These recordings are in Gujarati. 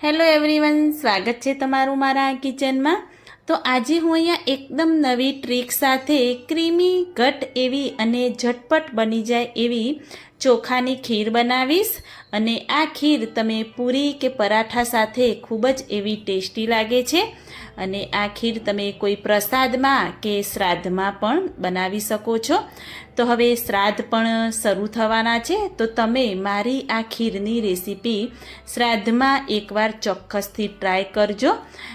હેલો એવરીવન સ્વાગત છે તમારું મારા કિચનમાં. તો આજે હું અહીંયા એકદમ નવી ટ્રીક સાથે ક્રીમી ઘટ એવી અને ઝટપટ બની જાય એવી ચોખાની ખીર બનાવીશ અને આ ખીર તમે પૂરી કે પરાઠા સાથે ખૂબ જ એવી ટેસ્ટી લાગે છે. અને આ ખીર તમે કોઈ પ્રસાદમાં કે શ્રાદ્ધમાં પણ બનાવી શકો છો. તો હવે શ્રાદ્ધ પણ શરૂ થવાના છે. તો તમે મારી આ ખીરની રેસીપી શ્રાદ્ધમાં એકવાર ચોક્કસથી ટ્રાય કરજો.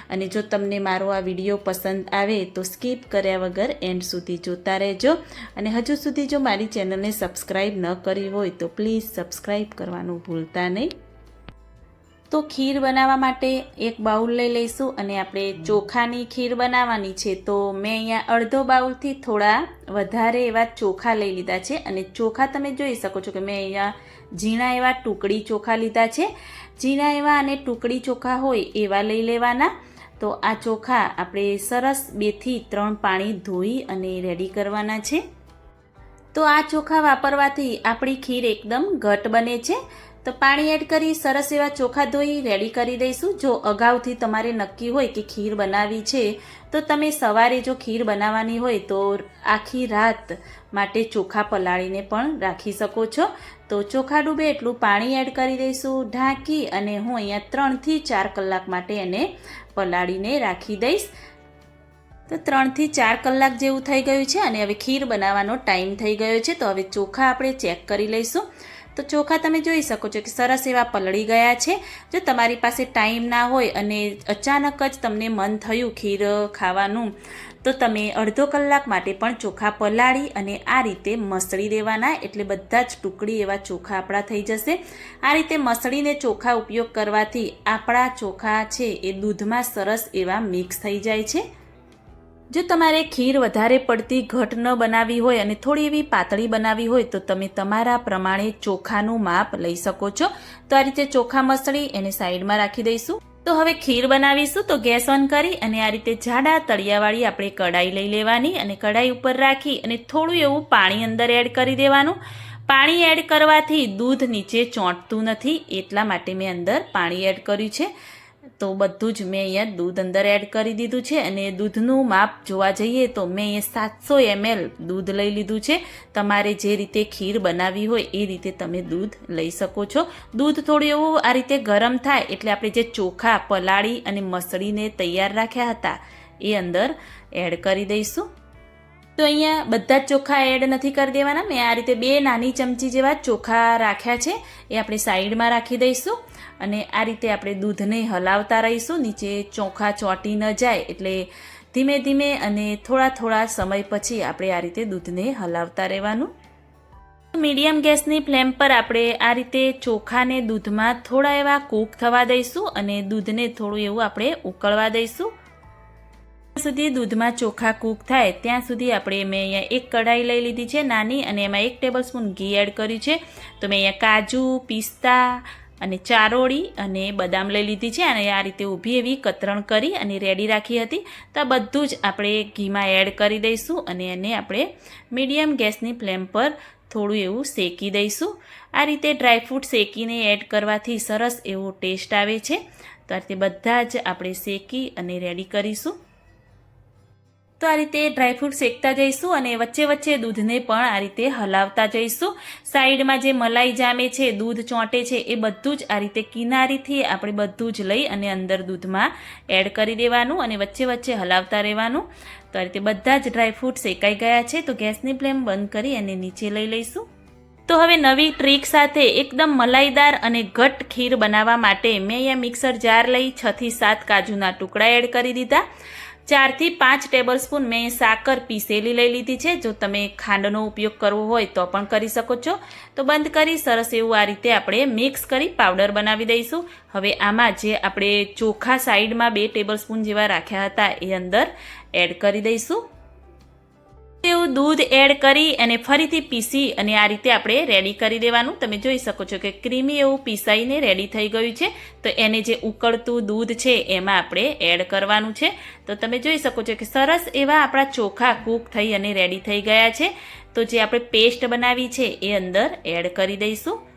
અને જો તમને મારો આ વીડિયો પસંદ આવે તો સ્કીપ કર્યા વગર એન્ડ સુધી જોતા રહેજો. અને હજુ સુધી જો મારી ચેનલને સબસ્ક્રાઈબ ન કરી હોય તો પ્લીઝ સબસ્ક્રાઈબ કરવાનું ભૂલતા નહીં. તો ખીર બનાવવા માટે એક બાઉલ લઈ લઈશું અને આપણે ચોખાની ખીર બનાવવાની છે. તો મેં અહીંયા અડધો બાઉલથી થોડા વધારે એવા ચોખા લઈ લીધા છે અને ચોખા તમે જોઈ શકો છો કે મેં અહીંયા ઝીણા એવા ટુકડી ચોખા લીધા છે. ઝીણા એવા અને ટુકડી ચોખા હોય એવા લઈ લેવાના. તો આ ચોખા આપણે સરસ બેથી ત્રણ પાણી ધોઈ અને રેડી કરવાના છે. તો આ ચોખા વાપરવાથી આપણી ખીર એકદમ ઘટ બને છે. તો પાણી એડ કરી સરસ એવા ચોખા ધોઈ રેડી કરી દઈશું. જો અગાઉથી તમારે નક્કી હોય કે ખીર બનાવવી છે, તો તમે સવારે જો ખીર બનાવવાની હોય તો આખી રાત માટે ચોખા પલાળીને પણ રાખી શકો છો. તો ચોખા ડૂબે એટલું પાણી એડ કરી દઈશું. ઢાંકી અને હું અહીંયા ત્રણથી ચાર કલાક માટે એને પલાળીને રાખી દઈશ. તો ત્રણથી ચાર કલાક જેવું થઈ ગયું છે અને હવે ખીર બનાવવાનો ટાઈમ થઈ ગયો છે. તો હવે ચોખા આપણે ચેક કરી લઈશું. તો ચોખા તમે જોઈ શકો છો કે સરસ એવા પલળી ગયા છે. જો તમારી પાસે ટાઈમ ના હોય અને અચાનક જ તમને મન થયું ખીર ખાવાનું, તો તમે અડધો કલાક માટે પણ ચોખા પલાળી અને આ રીતે મસળી દેવાના. એટલે બધા જ ટુકડી એવા ચોખા આપણા થઈ જશે. આ રીતે મસળીને ચોખા ઉપયોગ કરવાથી આપણા ચોખા છે એ દૂધમાં સરસ એવા મિક્સ થઈ જાય છે. જો તમારે ખીર વધારે પડતી ઘટ ન બનાવી હોય અને થોડી એવી પાતળી બનાવવી હોય તો તમે તમારા પ્રમાણે ચોખાનું માપ લઈ શકો છો. તો આ રીતે ચોખા મસળી એને સાઈડમાં રાખી દઈશું. તો હવે ખીર બનાવીશું. તો ગેસ ઓન કરી અને આ રીતે જાડા તળિયાવાળી આપણે કડાઈ લઈ લેવાની અને કડાઈ ઉપર રાખી અને થોડું એવું પાણી અંદર એડ કરી દેવાનું. પાણી એડ કરવાથી દૂધ નીચે ચોંટતું નથી. એટલા માટે મેં અંદર પાણી એડ કર્યું છે. તો બધું જ મેં અહીંયા દૂધ અંદર એડ કરી દીધું છે અને દૂધનું માપ જોવા જઈએ તો મેં અહીંયા સાતસો એમએલ દૂધ લઈ લીધું છે. તમારે જે રીતે ખીર બનાવવી હોય એ રીતે તમે દૂધ લઈ શકો છો. દૂધ થોડું એવું આ રીતે ગરમ થાય એટલે આપણે જે ચોખા, પલાળી અને મસળીને તૈયાર રાખ્યા હતા એ અંદર એડ કરી દઈશું. તો અહીંયા બધા જ ચોખા એડ નથી કરી દેવાના. મેં આ રીતે બે નાની ચમચી જેવા ચોખા રાખ્યા છે. એ આપણે સાઈડમાં રાખી દઈશું અને આ રીતે આપણે દૂધને હલાવતા રહીશું. નીચે ચોખા ચોંટી ન જાય એટલે ધીમે ધીમે અને થોડા થોડા સમય પછી આપણે આ રીતે દૂધને હલાવતા રહેવાનું. મીડિયમ ગેસની ફ્લેમ પર આપણે આ રીતે ચોખાને દૂધમાં થોડા એવા કૂક થવા દઈશું અને દૂધને થોડું એવું આપણે ઉકળવા દઈશું. સુધી દૂધમાં ચોખા કૂક થાય, ત્યાં સુધી આપણે મેં અહીંયા એક કઢાઈ લઈ લીધી છે નાની અને એમાં એક ટેબલ સ્પૂન ઘી એડ કર્યું છે. તો મેં અહીંયા કાજુ, પિસ્તા અને ચારોળી અને બદામ લઈ લીધી છે અને આ રીતે ઊભી એવી કતરણ કરી અને રેડી રાખી હતી. તો આ બધું જ આપણે ઘીમાં એડ કરી દઈશું અને એને આપણે મીડિયમ ગેસની ફ્લેમ પર થોડું એવું શેકી દઈશું. આ રીતે ડ્રાયફ્રૂટ શેકીને એડ કરવાથી સરસ એવો ટેસ્ટ આવે છે. તો આ રીતે બધા જ આપણે શેકી અને રેડી કરીશું. તો આ રીતે ડ્રાયફ્રૂટ શેકતા જઈશું અને વચ્ચે વચ્ચે દૂધને પણ આ રીતે હલાવતા જઈશું. સાઈડમાં જે મલાઈ જામે છે, દૂધ ચોંટે છે, એ બધું જ આ રીતે કિનારીથી આપણે બધું જ લઈ અને અંદર દૂધમાં એડ કરી દેવાનું અને વચ્ચે વચ્ચે હલાવતા રહેવાનું. તો આ રીતે બધા જ ડ્રાયફ્રૂટ શેકાઈ ગયા છે, તો ગેસની ફ્લેમ બંધ કરી અને નીચે લઈ લઈશું. તો હવે નવી ટ્રીક સાથે એકદમ મલાઈદાર અને ઘટ ખીર બનાવવા માટે મેં અહીંયા મિક્સર જાર લઈ છથી સાત કાજુના ટુકડા એડ કરી દીધા. ચારથી પાંચ ટેબલ સ્પૂન મેં સાકર પીસેલી લઈ લીધી છે. જો તમે ખાંડનો ઉપયોગ કરવો હોય તો પણ કરી શકો છો. તો બંધ કરી સરસ એવું આ રીતે આપણે મિક્સ કરી પાવડર બનાવી દઈશું. હવે આમાં જે આપણે ચોખા સાઈડમાં બે ટેબલ સ્પૂન જેવા રાખ્યા હતા એ અંદર એડ કરી દઈશું. એવું દૂધ એડ કરી અને ફરીથી પીસી અને આ રીતે આપણે રેડી કરી દેવાનું. તમે જોઈ શકો છો કે ક્રીમી એવું પીસાઈને રેડી થઈ ગયું છે. તો એને જે ઉકળતું દૂધ છે, એમાં આપણે એડ કરવાનું છે. તો તમે જોઈ શકો છો કે સરસ એવા આપણા ચોખા કૂક થઈ અને રેડી થઈ ગયા છે. તો જે આપણે પેસ્ટ બનાવી છે, એ અંદર એડ કરી દઈશું.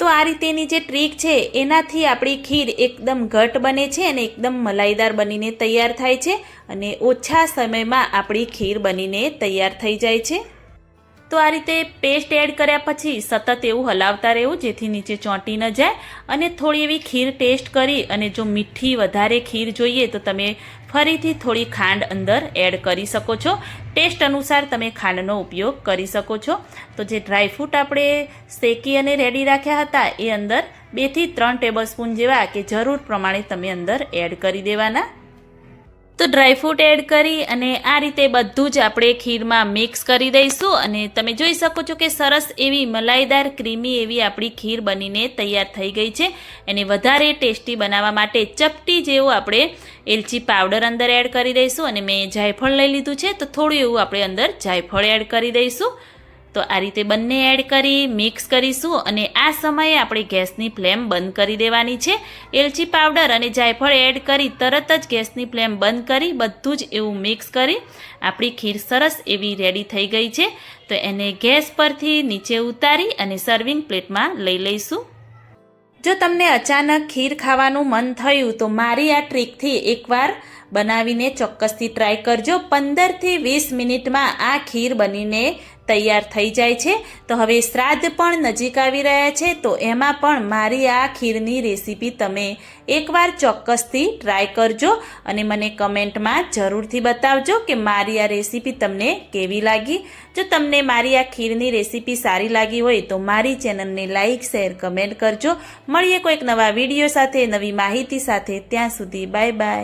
તો આ રીતેની જે ટ્રીક છે, એનાથી આપણી ખીર એકદમ ઘટ બને છે અને એકદમ મલાઈદાર બનીને તૈયાર થાય છે અને ઓછા સમયમાં આપણી ખીર બનીને તૈયાર થઈ જાય છે. તો આ રીતે પેસ્ટ એડ કર્યા પછી સતત એવું હલાવતા રહેવું, જેથી નીચે ચોંટી ન જાય. અને થોડી એવી ખીર ટેસ્ટ કરી અને જો મીઠી વધારે ખીર જોઈએ તો તમે ફરીથી થોડી ખાંડ અંદર એડ કરી શકો છો. ટેસ્ટ અનુસાર તમે ખાંડનો ઉપયોગ કરી શકો છો. તો જે ડ્રાયફ્રૂટ આપણે શેકી અને રેડી રાખ્યા હતા, એ અંદર બેથી ત્રણ ટેબલસ્પૂન જેવા કે જરૂર પ્રમાણે તમે અંદર એડ કરી દેવાના. તો ડ્રાયફ્રૂટ એડ કરી અને આ રીતે બધું જ આપણે ખીરમાં મિક્સ કરી દઈશું અને તમે જોઈ શકો છો કે સરસ એવી મલાઈદાર ક્રીમી એવી આપણી ખીર બનીને તૈયાર થઈ ગઈ છે. એને વધારે ટેસ્ટી બનાવવા માટે ચપટી જેવું આપણે એલચી પાવડર અંદર એડ કરી દઈશું અને મેં જાયફળ લઈ લીધું છે, તો થોડું એવું આપણે અંદર જાયફળ એડ કરી દઈશું. તો આ રીતે બંને એડ કરી મિક્સ કરીશું અને આ સમયે આપણે ગેસની ફ્લેમ બંધ કરી દેવાની છે. એલચી પાવડર અને જાયફળ એડ કરી તરત જ ગેસની ફ્લેમ બંધ કરી બધું જ એવું મિક્સ કરી આપણી ખીર સરસ એવી રેડી થઈ ગઈ છે. તો એને ગેસ પરથી નીચે ઉતારી અને સર્વિંગ પ્લેટમાં લઈ લઈશું. જો તમને અચાનક ખીર ખાવાનું મન થયું તો મારી આ ટ્રીકથી એકવાર બનાવીને ચોક્કસથી ટ્રાય કરજો. પંદરથી વીસ મિનિટમાં આ ખીર બનીને તૈયાર થઈ જાય છે. તો હવે શ્રાદ્ધ પણ નજીક આવી રહ્યા છે. તો એમાં પણ મારી આ ખીરની રેસીપી તમે એકવાર ચોક્કસથી ટ્રાય કરજો અને મને કમેન્ટમાં જરૂરથી બતાવજો કે મારી આ રેસીપી તમને કેવી લાગી. જો તમને મારી આ ખીરની રેસીપી સારી લાગી હોય તો મારી ચેનલને લાઇક શેર, કમેન્ટ કરજો. મળીએ કોઈક નવા વીડિયો સાથે, નવી માહિતી સાથે. ત્યાં સુધી બાય બાય.